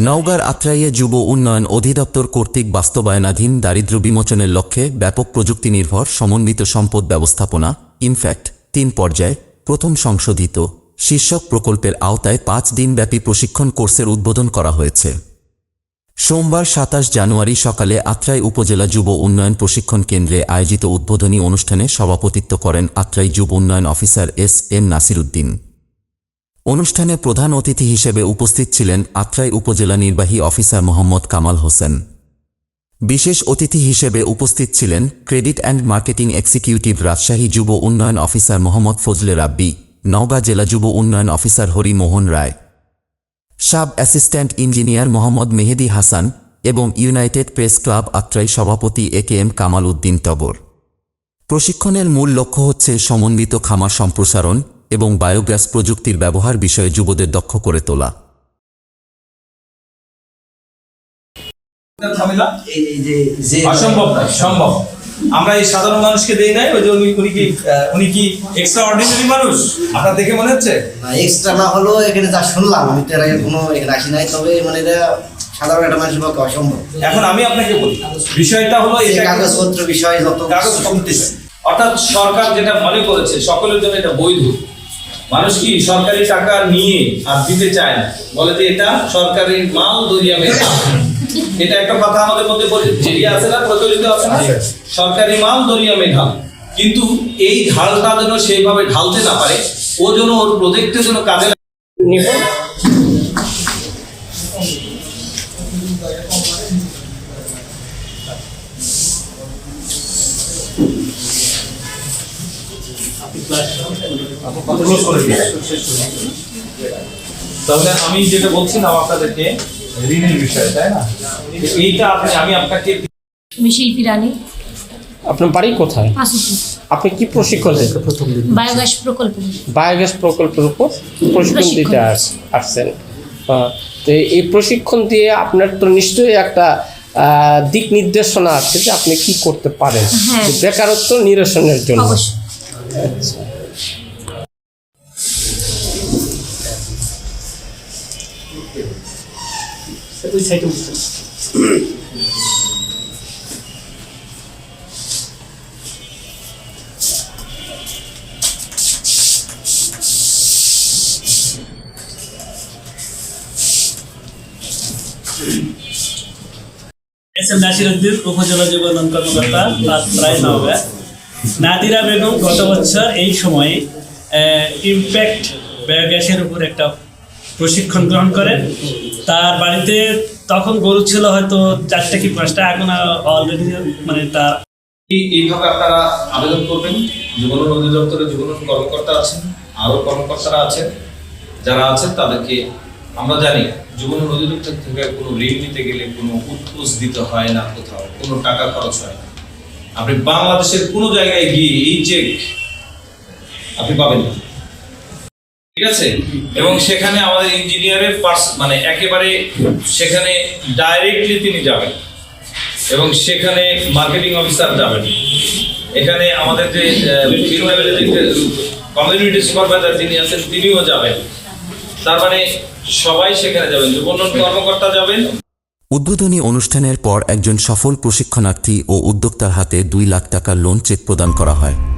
নওগাঁর আত্রাইয়ে যুব উন্নয়ন অধিদপ্তর কর্তৃক বাস্তবায়নাধীন দারিদ্র্য বিমোচনের লক্ষ্যে ব্যাপক প্রযুক্তি নির্ভর সমন্বিত সম্পদ ব্যবস্থাপনা, ইনফ্যাক্ট, তিন পর্যায়ে। প্রথম সংশোধিত। শীর্ষক প্রকল্পের আওতায় পাঁচ দিনব্যাপী প্রশিক্ষণ কোর্সের উদ্বোধন করা হয়েছে। সোমবার সাতাশ জানুয়ারি সকালে আত্রাই উপজেলা যুব উন্নয়ন প্রশিক্ষণ কেন্দ্রে আয়োজিত উদ্বোধনী অনুষ্ঠানে সভাপতিত্ব করেন আত্রাই যুব উন্নয়ন officer S M Nasir Uddin অনুষ্ঠানে প্রধান অতিথি হিসেবে উপস্থিত ছিলেন আত্রাই উপজেলা নির্বাহী অফিসার মোহাম্মদ কামাল হোসেন। বিশেষ অতিথি হিসেবে উপস্থিত ছিলেন credit and marketing executive Rajshahi যুব উন্নয়ন অফিসার মোহাম্মদ ফজলে রাব্বি, নওগাঁ জেলা যুব উন্নয়ন officer Harimohan Roy. Sub assistant engineer Mohammad Mehedi Hasan এবং ইউনাইটেড প্রেস ক্লাব আত্রাই সভাপতি A K M Kamal Uddin Tabor. প্রশিক্ষণের মূল লক্ষ্য হচ্ছে সমন্বিত খামার সম্প্রসারণ এবং বায়োগ্যাস প্রযুক্তির ব্যবহার বিষয়ে যুবদের দক্ষ করে তোলা। নয় সম্ভব। আমরা এই সাধারণ মানুষকে দেই নাই ওই যে উনি উনি কি উনি কি এক্সট্রা অর্ডিনারি মানুষ? আপনার দেখে মনে হচ্ছে? না এক্সট্রা না হলেও এখানে যা শুনলাম আমি তো এর আগে কোনো এখানে আসি নাই তবে মানে এটা সাধারণ একটা মানুষের পক্ষে অসম্ভব। এখন আমি আপনাকে বলি বিষয়টা হলো এই এটা কাগজপত্র বিষয় যত কাগজ অর্থাৎ সরকার যেটা মনে করেছে সকলের জন্য এটা বৈধ। মানুষ কি সরকারি টাকা নিয়ে আর দিতে চায় না? বলে যে এটা সরকারি মাল দরিয়া মেঘা এটা একটা কথা আমাদের মধ্যে বলে- আছে না প্রচলিত আছে না? সরকারি মাল দরিয়া মেঘা কিন্তু এই ঢালটা যেন সেইভাবে ঢালতে না পারে ও যেন ওর প্রজেক্টের জন্য কাজে। তাহলে আমি যেটা বলছিলাম আপনাদেরকে। ঋণের বিষয়ে তাই না? এইটা আপনি আমি আপনাকে আমি শিল্পী রানী আপনার বাড়ি কোথায়? আপনি কি প্রশিক্ষণ বায়োগ্যাস প্রকল্প। বায়োগ্যাস প্রকল্পের উপর প্রশিক্ষণ দিতে আসছেন। তো এই প্রশিক্ষণ দিয়ে আপনার তো নিশ্চয়ই একটা আহ, দিক নির্দেশনা আছে যে আপনি কি করতে পারেন। হ্যাঁ। বেকারত্ব নিরসনের জন্য। এস এম নাসিরউদ্দিন উপজেলা নওগাঁ নাদিরা বেগম গত বছর এই সময়ে ইম্প্যাক্ট বায়োগ্যাসের উপর একটা প্রশিক্ষণ গ্রহণ করেন তার বাড়িতে তখন গরু ছিল হয়তো চারটা কি পাঁচটা, এখন অলরেডি মানে তার এইভাবে আপনারা আবেদন করবেন? যুবন অধিদপ্তরে যুবন কর্মকর্তা আছেন আরও কর্মকর্তারা আছেন, যারা আছেন তাদেরকে আমরা জানি যুবন অধিদপ্তর থেকে কোনো ঋণ নিতে গেলে কোনো উৎকোচ দিতে হয় না কোথাও, কোনো টাকা খরচ হয় না। আপনি বাংলাদেশের কোনো জায়গায় গিয়ে এই চেক আপনি পাবেন না। ঠিক আছে? এবং সেখানে আমাদের ইঞ্জিনিয়ারের পার্স মানে একেবারে সেখানে ডাইরেক্টলি তিনি যাবেন। এবং সেখানে মার্কেটিং অফিসার যাবেন। এখানে আমাদের যে কমিউনিটি সুপারভাইজার যিনি আছেন, তিনিও যাবেন। তার মানে সবাই সেখানে যাবেন। যুবনন কর্মকর্তা যাবেন। উদ্বোধনী অনুষ্ঠানের পর একজন সফল প্রশিক্ষণার্থী ও উদ্যোক্তার হাতে দুই লাখ টাকার লোন চেক প্রদান করা হয়।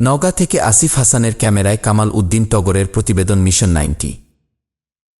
নওগাঁ থেকে আসিফ হাসানের ক্যামেরায় কামাল উদ্দিন টগরের প্রতিবেদন মিশন নাইনটি।